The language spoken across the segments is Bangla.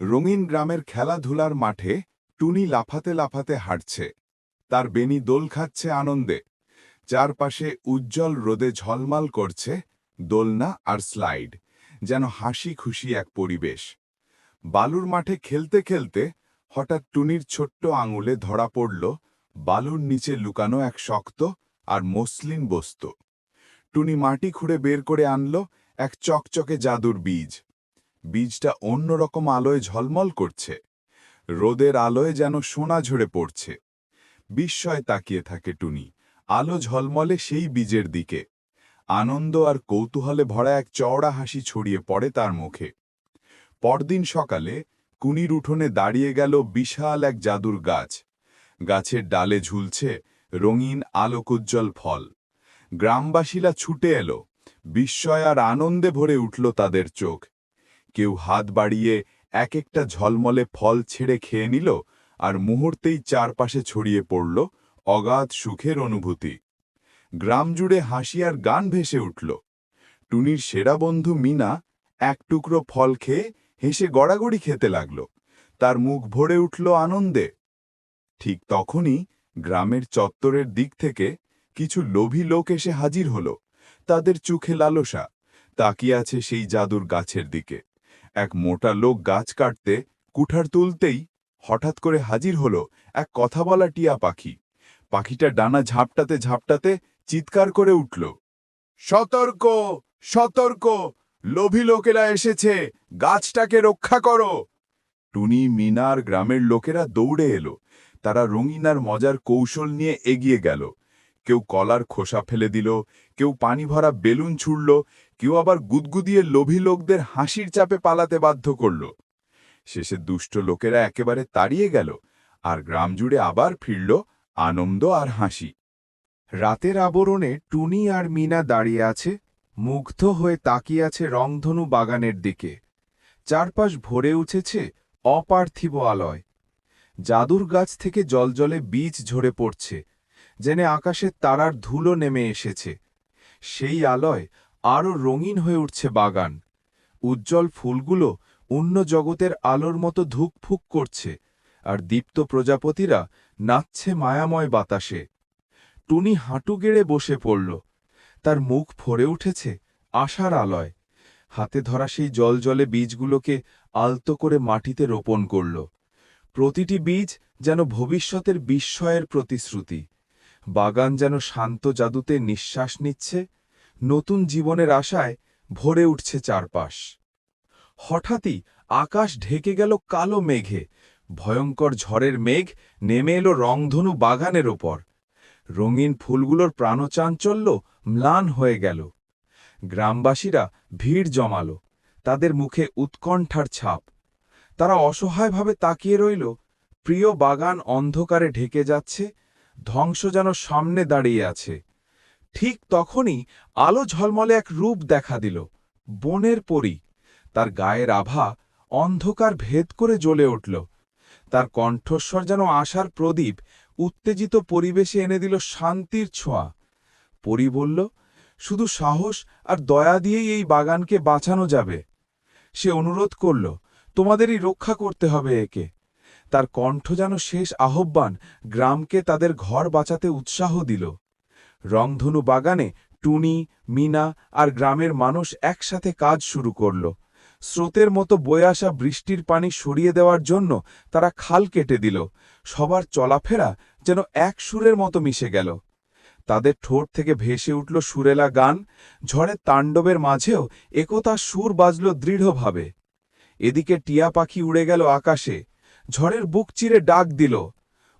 রঙিন গ্রামের খেলাধুলার মাঠে টুনি লাফাতে লাফাতে হাঁটছে। তার বেনি দোল খাচ্ছে আনন্দে। চারপাশে উজ্জ্বল রোদে ঝলমাল করছে দোলনা আর স্লাইড, যেন হাসি খুশি এক পরিবেশ। বালুর মাঠে খেলতে খেলতে হঠাৎ টুনির ছোট্ট আঙুলে ধরা পড়ল বালুর নিচে লুকানো এক শক্ত আর মসলিন বস্তু। টুনি মাটি খুঁড়ে বের করে আনল এক চকচকে জাদুর বীজ। বীজটা অন্যরকম আলোয় ঝলমল করছে। রোদের আলোয় যেন সোনা ঝরে পড়ছে। বিস্ময় তাকিয়ে থাকে টুনি। আলো ঝলমলে সেই বীজের দিকে। আনন্দ আর কৌতূহলে ভরা এক চওড়া হাসি ছড়িয়ে পড়ে তার মুখে। পরদিন সকালে কুনির উঠোনে দাঁড়িয়ে গেল বিশাল এক জাদুর গাছ। গাছের ডালে ঝুলছে রঙিন আলোকোজ্জ্বল ফল। গ্রামবাসীরা ছুটে এলো। বিস্ময় আর আনন্দে ভরে উঠল তাদের চোখ। কেউ হাত বাড়িয়ে এক একটা ঝলমলে ফল ছেড়ে খেয়ে নিল আর মুহূর্তেই চারপাশে ছড়িয়ে পড়ল অগাধ সুখের অনুভূতি। গ্রাম জুড়ে হাসি আর গান ভেসে উঠল। টুনির সেরা বন্ধু মিনা এক টুকরো ফল খেয়ে হেসে গড়াগড়ি খেতে লাগল। তার মুখ ভরে উঠল আনন্দে। ঠিক তখনই গ্রামের চত্বরের দিক থেকে কিছু লোভী লোক এসে হাজির হল। তাদের চোখে লালসা। তাকিয়ে আছে সেই জাদুর গাছের দিকে। এক মোটা লোক গাছ কাটতে কুঠার তুলতেই হঠাৎ করে হাজির হল এক কথা বলা টিয়া পাখি। পাখিটা ডানা ঝাপটাতে ঝাপটাতে চিৎকার করে উঠল, সতর্ক সতর্ক, লোভী লোকেরা এসেছে, গাছটাকে রক্ষা করো। টুনি মিনার গ্রামের লোকেরা দৌড়ে এলো। তারা রঙিনার মজার কৌশল নিয়ে এগিয়ে গেল। কেউ কলার খোসা ফেলে দিল, কেউ পানি ভরা বেলুন ছুড়ল, কেউ আবার গুদগুদিয়ে লোভী লোকদের হাসির চাপে পালাতে বাধ্য করল। শেষে দুষ্ট লোকেরা একেবারে তাড়িয়ে গেল আর গ্রাম জুড়ে আবার ফিরল আনন্দ আর হাসি। রাতের আবরণে টুনি আর মিনা দাঁড়িয়ে আছে, মুগ্ধ হয়ে তাকিয়ে আছে রংধনু বাগানের দিকে। চারপাশ ভরে উঠেছে অপার্থিব আলয়। জাদুর গাছ থেকে জলজলে বীজ ঝরে পড়ছে। যেন আকাশের তারার ধুলো নেমে এসেছে। সেই আলয় আরও রঙিন হয়ে উঠছে বাগান। উজ্জ্বল ফুলগুলো অন্য জগতের আলোর মতো ধুকফুক করছে, আর দীপ্ত প্রজাপতিরা নাচছে মায়াময় বাতাসে। টুনি হাঁটু গেড়ে বসে পড়ল। তার মুখ ভরে উঠেছে আশার আলয়। হাতে ধরা সেই জলজলে বীজগুলোকে আলতো করে মাটিতে রোপণ করল। প্রতিটি বীজ যেন ভবিষ্যতের বিস্ময়ের প্রতিশ্রুতি। বাগান যেন শান্ত জাদুতে নিঃশ্বাস নিচ্ছে, নতুন জীবনের আশায় ভরে উঠছে চারপাশ। হঠাৎই আকাশ ঢেকে গেল কালো মেঘে, ভয়ঙ্কর ঝড়ের মেঘ নেমে এলো রংধনু বাগানের ওপর। রঙিন ফুলগুলোর প্রাণচাঞ্চল্য ম্লান হয়ে গেল। গ্রামবাসীরা ভিড় জমালো, তাদের মুখে উৎকণ্ঠার ছাপ। তারা অসহায়ভাবে তাকিয়ে রইল, প্রিয় বাগান অন্ধকারে ঢেকে যাচ্ছে ধ্বংস যেন সামনে দাঁড়িয়ে আছে। ঠিক তখনই আলো ঝলমলে এক রূপ দেখা দিল, বনের পরী। তার গায়ের আভা অন্ধকার ভেদ করে জ্বলে উঠল। তার কণ্ঠস্বর যেন আশার প্রদীপ, উত্তেজিত পরিবেশে এনে দিল শান্তির ছোঁয়া। পরি বলল, শুধু সাহস আর দয়া দিয়েই এই বাগানকে বাঁচানো যাবে। সে অনুরোধ করল, তোমাদেরই রক্ষা করতে হবে একে। তার কণ্ঠ যেন শেষ আহ্বান গ্রামকে তাদের ঘর বাঁচাতে উৎসাহ দিল। রংধনু বাগানে টুনি, মিনা আর গ্রামের মানুষ একসাথে কাজ শুরু করল। স্রোতের মতো বয়ে আসা বৃষ্টির পানি সরিয়ে দেওয়ার জন্য তারা খাল কেটে দিল। সবার চলাফেরা যেন এক সুরের মতো মিশে গেল। তাদের ঠোঁট থেকে ভেসে উঠল সুরেলা গান ঝড়ের তাণ্ডবের মাঝেও একতা সুর বাজল দৃঢ়ভাবে। এদিকে টিয়া পাখি উড়ে গেল আকাশে। ঝড়ের বুক চিরে ডাক দিল,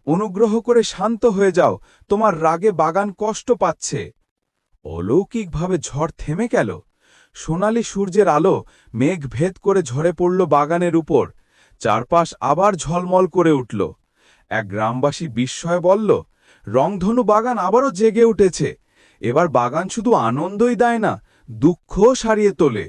অনুগ্রহ করে শান্ত হয়ে যাও, তোমার রাগে বাগান কষ্ট পাচ্ছে। অলৌকিকভাবে ঝড় থেমে গেল। সোনালি সূর্যের আলো মেঘ ভেদ করে ঝরে পড়ল বাগানের উপর। চারপাশ আবার ঝলমল করে উঠল। এক গ্রামবাসী বিস্ময়ে বলল, রংধনু বাগান আবারও জেগে উঠেছে। এবার বাগান শুধু আনন্দই দেয় না, দুঃখও সারিয়ে তোলে।